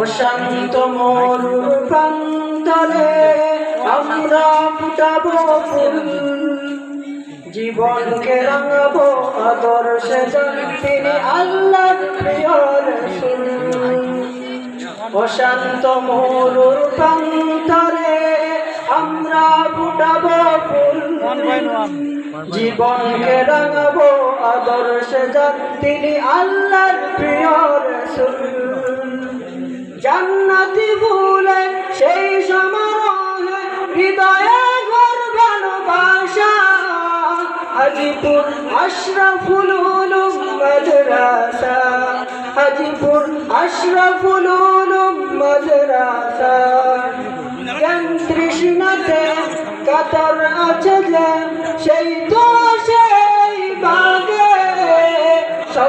অশান্ত মরুর প্রান্তরে আমরা ফুটাবো ফুল। জীবনকে রাঙাবো আদর্শে তিনি আল্লাহ প্রিয় রসুল। অশান্ত মরুর প্রান্তরে আমরা ফুটাবো ফুল। জীবনকে রাঙাবো আদর্শে যান তিনি আল্লাহর প্রিয় রসুল। জান্নাতি ভুলে সেই সমারোহে হৃদয়ে ঘর ভালোবাসা হাজিপুর আশরাফুল মাদ্রাসা। হাজিপুর আশরাফুল মাদ্রাসা। জ্ঞান তৃষ্ণাতে আছে যে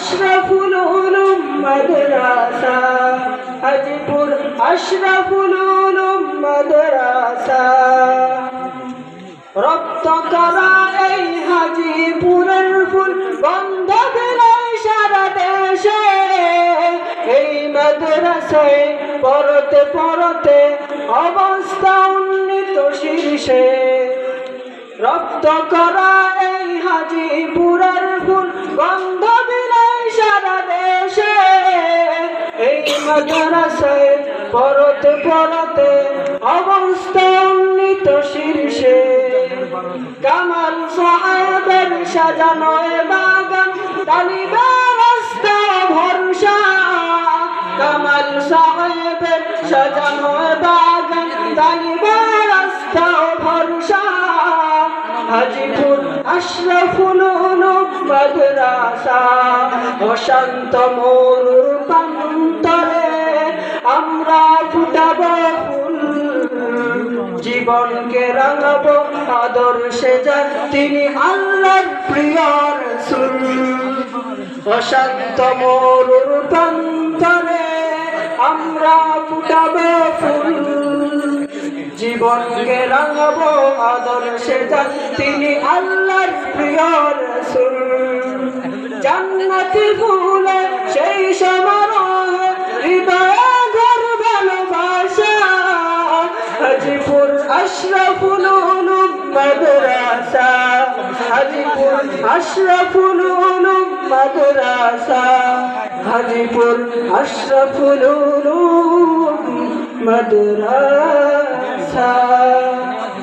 আশরাফুল উলুম মাদ্রাসা। হাজিপুর আশরাফুল উলুম মাদ্রাসা। রক্ত করা এই হাজিপুরের ফুল বন্ধ বিলাই সারা দেশে। এই মাদ্রাসায় পরতে পরতে অবস্থা উন্নীত শীর্ষে। রক্ত করা এই হাজিপুরের ফুল গন্ধ মাদ্রাসায় পরতে পরতে অবস্থা উন্নীত শীর্ষে। কামাল সাহেবের সাজানো বাগান রাস্তা ভরসা। কামাল সাহেবের সাজানো বাগান রাস্তা ভরসা। হাজিপুর আশরাফুল মাদ্রাসা, অশান্ত প্রান্তরে জীবনকে রাঙাবো আদর্শে যান তিনি আল্লাহর প্রিয় রসুল। অশান্ত মরুর প্রান্তরে আমরা ফুটাবো ফুল। জীবনকে রাঙাবো আদর্শে যান তিনি আল্লাহর প্রিয় রসুল। জান্নাতি ফুলে সেই সমারোহে আশরাফুল উলুম মাদ্রাসা হাজিপুর আশরাফুল উলুম মাদ্রাসা হাজিপুর আশরাফুল উলুম মাদ্রাসা